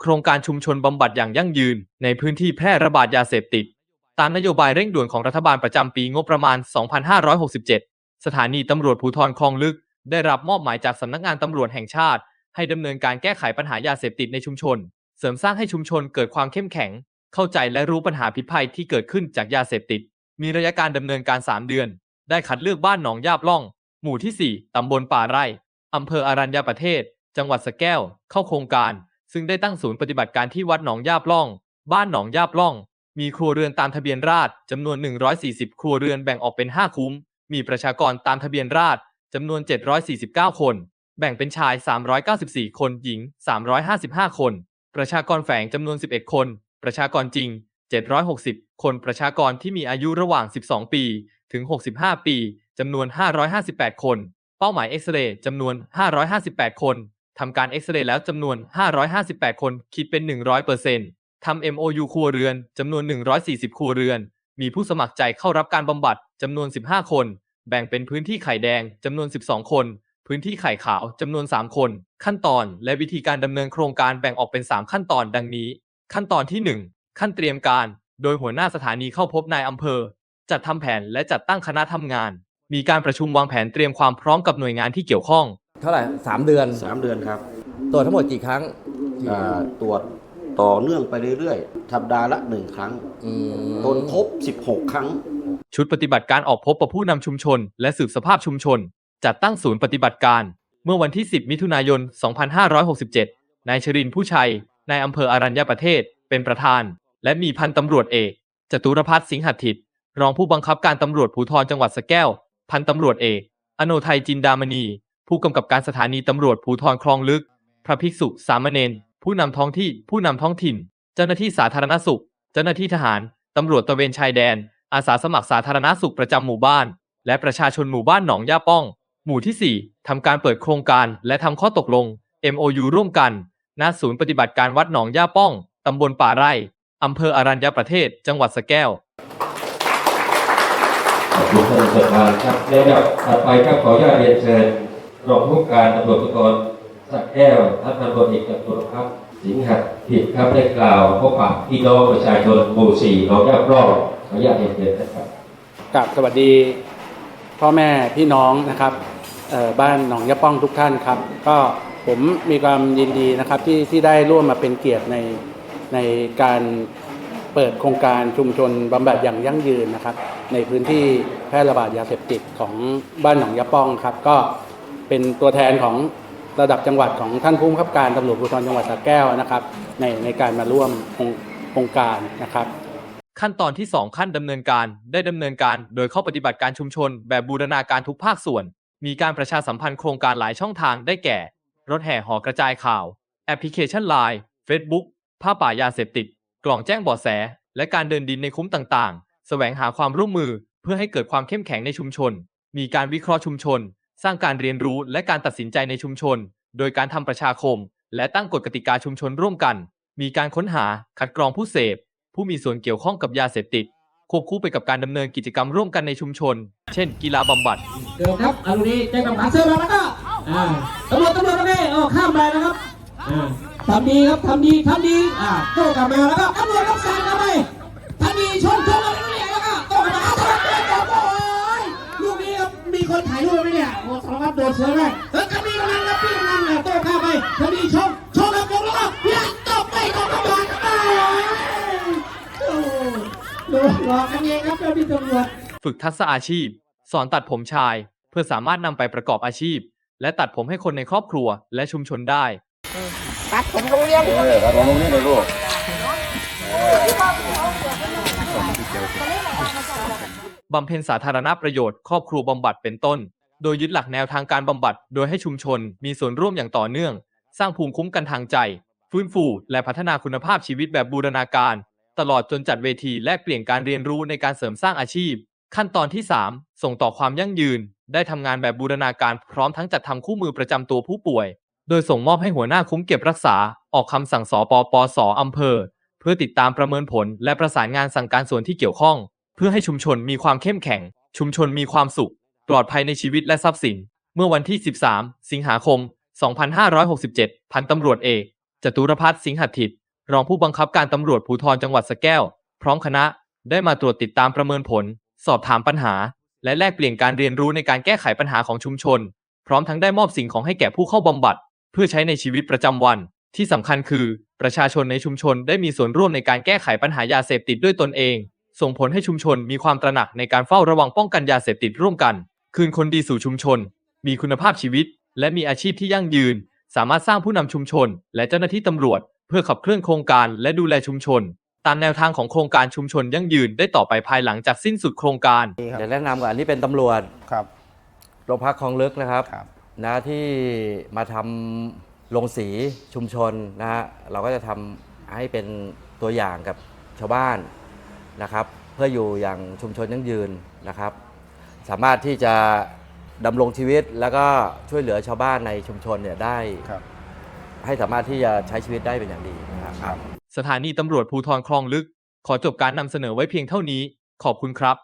โครงการชุมชนบำบัดอย่างยั่งยืน ในพื้นที่แพร่ระบาดยาเสพติด ตามนโยบายเร่งด่วนของรัฐบาลประจำปีงบประมาณ 2567 สถานีตำรวจภูธรคลองลึก ได้รับมอบหมายจากสำนักงานตำรวจแห่งชาติ ให้ดำเนินการแก้ไขปัญหายาเสพติดในชุมชน เสริมสร้างให้ชุมชนเกิดความเข้มแข็ง เข้าใจและรู้ปัญหาพิษภัยที่เกิดขึ้นจากยาเสพติด มีระยะการดำเนินการ 3 เดือน ได้คัดเลือกบ้านหนองยาบล่อง หมู่ที่ 4ตำบลป่าไร่อำเภออารัญญประเทศ จังหวัดสะแก้ว เข้าโครงการ ซึ่งได้ตั้งศูนย์ปฏิบัติการที่วัดหนองยาบล่อง บ้านหนองยาบล่อง มีครัวเรือนตามทะเบียนราษฎร์จำนวน 140 ครัวเรือนแบ่งออกเป็น 5 คุ้ม มีประชากรตามทะเบียนราษฎร์จำนวน 749 คน แบ่งเป็นชาย 394 คน หญิง 355 คน ประชากรแฝงจำนวน 11 คน ประชากรจริง 760 คนประชากรที่มีอายุระหว่าง 12 ปี ถึง 65 ปีจำนวน 558 คน เป้าหมายเอ็กซเรย์จำนวน 558 คน ทำการเอ็กซเรย์แล้วจำนวน 558 คนคิดเป็น 100%ทำ MOU ครัวเรือนจำนวน 140 ครัวเรือน มีผู้สมัครใจเข้ารับการบำบัดจำนวน 15 คน แบ่งเป็นพื้นที่ไข่แดงจำนวน 12 คน พื้นที่ไข่ขาวจำนวน 3 คน ขั้นตอนและวิธีการดำเนินโครงการแบ่งออกเป็น 3 ขั้นตอนดังนี้ ขั้นตอนที่ 1 ขั้นเตรียมการ โดยหัวหน้าสถานีเข้าพบนายอำเภอ จัดทำแผนและจัดตั้งคณะทำงาน มีการประชุมวางแผนเตรียมความพร้อมกับหน่วยงานที่เกี่ยวข้อง เท่าไหร่สามเดือน สามเดือนครับตรวจทั้งหมดกี่ครั้งอ่าตรวจต่อเนื่องไปเรื่อยๆ สัปดาห์ละหนึ่งครั้งอืมจนครบ 16 ครั้ง ชุดปฏิบัติการออกพบกับผู้นำชุมชน และสืบสภาพชุมชน จัดตั้งศูนย์ปฏิบัติการ เมื่อวันที่ 10 มิถุนายน 2567 นายชรินทร์ผู้ชัย นายอำเภออารัญญประเทศ เป็นประธาน และมีพันตำรวจเอก จตุรพัฒน์สิงหัตถิต รองผู้บังคับการตำรวจภูธรจังหวัดสระแก้ว พันตำรวจเอก อโนไทยจินดามณี ผู้กำกับการสถานีตำรวจภูธรคลองลึก พระภิกษุ สามเณร ผู้นำท้องที่ ผู้นำท้องถิ่น เจ้าหน้าที่สาธารณสุข เจ้าหน้าที่ทหาร ตำรวจตระเวนชายแดน อาสาสมัครสาธารณสุขประจำหมู่บ้าน และประชาชนหมู่บ้านหนองย่าป้อง หมู่ที่ 4 ทำการเปิดโครงการและทำข้อตกลง MOU ร่วมกัน ณ ศูนย์ปฏิบัติการวัดหนองย่าป้อง ตำบลป่าไร่อำเภออารัญญประเทศ จังหวัดสะแก้วขอบคุณท่านประธานครับในลำดับถัดไปครับขออนุญาตเรียนเชิญ รองผู้การตำรวจภูธรสระแก้วท่านตำรวจเอกจตุรพัฒน์สิงหัตผิดครับได้กล่าวพบปะพี่น้องประชาชนหมู่สี่หนองยาปล่องขออนุญาตเรียนเชิญนะครับกับสวัสดีพ่อแม่พี่น้องนะครับบ้านหนองยะป้องทุกท่านครับ ก็ผมมีความยินดีนะครับที่ที่ได้ร่วมมาเป็นเกียรติในในการเปิดโครงการชุมชนบำบัดอย่างยั่งยืนนะครับ ในพื้นที่แพร่ระบาดยาเสพติดของบ้านหนองยะป้องครับ ก็ เป็นตัวแทนของระดับจังหวัดของท่านผู้บังคับการตำรวจภูธรจังหวัดสระแก้วนะครับ ในในการมาร่วมโครงครงการนะครับ ขั้นตอนที่ 2 ขั้นดำเนินการได้ดำเนินการ โดยเข้าปฏิบัติการชุมชน แบบบูรณาการทุกภาคส่วน มีการประชาสัมพันธ์โครงการหลายช่องทางได้แก่ รถแห่หอกระจายข่าว แอปพลิเคชัน Line Facebook ผ้าป่ายาเสพติด กล่องแจ้งเบาะแส และการเดินดินในคุ้มต่างๆ แสวงหาความร่วมมือเพื่อให้เกิดความเข้มแข็งในชุมชน มีการวิเคราะห์ชุมชน สร้างการเรียนรู้และการตัดสินใจในชุมชน โดยการทำประชาคม และตั้งกฎกติกาชุมชนร่วมกัน มีการค้นหาคัดกรองผู้เสพ ผู้มีส่วนเกี่ยวข้องกับยาเสพติด ควบคู่ไปกับการดำเนินกิจกรรมร่วมกันในชุมชน เช่น กีฬาบำบัด เดี๋ยวครับอารุณีแจ้งกำลังเชิญมาแล้วก็อ่าตำรวจตำรวจโอเคเอาข้ามไปนะครับอ่าทำดีครับทำดีทำดีอ่าโต้กลับมาแล้วก็ตำรวจรับสารกลับไป เนี่ยโอ้สารวัตรโดนเสือเลยเออทำดีกำลังครับพี่กำลังอะโต้ข้ามไปทำดีชนชนแล้วลงแล้วก็เนี่ยตบไปตบกระบาดโอ้ยโอ้ยโดนหลอกกันเองครับเจ้าที่ตำรวจฝึกทักษะอาชีพ สอนตัดผมชาย เพื่อสามารถนำไปประกอบอาชีพ และตัดผมให้คนในครอบครัวและชุมชนได้ตัดผมโรงเรียนเออครับผมนี่เลยลูกบำเพ็ญสาธารณประโยชน์ ครอบครัวบำบัดเป็นต้น โดยยึดหลักแนวทางการบำบัด โดยให้ชุมชนมีส่วนร่วมอย่างต่อเนื่อง สร้างภูมิคุ้มกันทางใจ ฟื้นฟู และพัฒนาคุณภาพชีวิตแบบบูรณาการ ตลอดจนจัดเวทีแลกเปลี่ยนการเรียนรู้ในการเสริมสร้างอาชีพ ขั้นตอนที่ 3 ส่งต่อความยั่งยืน ได้ทำงานแบบบูรณาการพร้อมทั้งจัดทำคู่มือประจำตัวผู้ป่วย โดยส่งมอบให้หัวหน้าคุ้มเก็บรักษา ออกคำสั่งสปปสอำเภอ เพื่อติดตามประเมินผล และประสานงานสั่งการส่วนที่เกี่ยวข้อง เพื่อให้ชุมชนมีความเข้มแข็ง ชุมชนมีความสุข ปลอดภัยในชีวิตและทรัพย์สิน เมื่อวันที่ 13 สิงหาคม 2567 พันตำรวจเอกจตุรพัฒน์สิงหถิต รองผู้บังคับการตำรวจภูธรจังหวัดสแก้ว พร้อมคณะได้มาตรวจติดตามประเมินผล สอบถามปัญหา และแลกเปลี่ยนการเรียนรู้ในการแก้ไขปัญหาของชุมชน พร้อมทั้งได้มอบสิ่งของให้แก่ผู้เข้าบำบัด เพื่อใช้ในชีวิตประจำวัน ที่สำคัญคือ ประชาชนในชุมชนได้มีส่วนร่วมในการแก้ไขปัญหายาเสพติดด้วยตนเอง ส่งผลให้ชุมชนมีความตระหนักในการเฝ้าระวังป้องกันยาเสพติดร่วมกัน คืนคนดีสู่ชุมชน มีคุณภาพชีวิต และมีอาชีพที่ยั่งยืน สามารถสร้างผู้นำชุมชน และเจ้าหน้าที่ตำรวจ เพื่อขับเคลื่อนโครงการและดูแลชุมชน ตามแนวทางของโครงการชุมชนยั่งยืนได้ต่อไปภายหลังจากสิ้นสุดโครงการเดี๋ยวแนะนำก่อนอันนี้เป็นตำรวจครับโรงพักคลองลึกนะครับ ครับ นะที่มาทำลงสีชุมชนนะฮะเราก็จะทำให้เป็นตัวอย่างกับชาวบ้านนะครับ เพื่ออยู่อย่างชุมชนยั่งยืนนะครับ สามารถที่จะดำรงชีวิตแล้วก็ช่วยเหลือชาวบ้านในชุมชนเนี่ยได้ ครับ ให้สามารถที่จะใช้ชีวิตได้เป็นอย่างดีนะครับ สถานีตำรวจภูธรคลองลึก ขอจบการนำเสนอไว้เพียงเท่านี้ ขอบคุณครับ